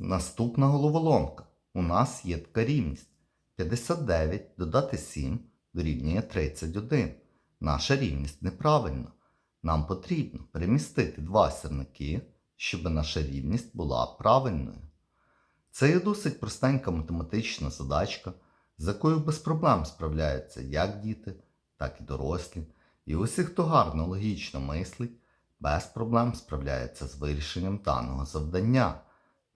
Наступна головоломка. У нас є така рівність. 59 додати 7 дорівнює 31. Наша рівність неправильна. Нам потрібно перемістити два сірники, щоб наша рівність була правильною. Це є досить простенька математична задачка, з якою без проблем справляються як діти, так і дорослі. І усі, хто гарно логічно мислить, без проблем справляється з вирішенням даного завдання.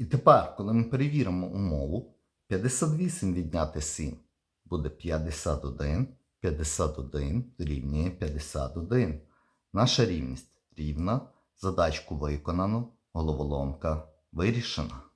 І тепер, коли ми перевіримо умову, 58 відняти 7 буде 51, 51 дорівнює 51. Наша рівність рівна, задачку виконано, головоломка вирішена.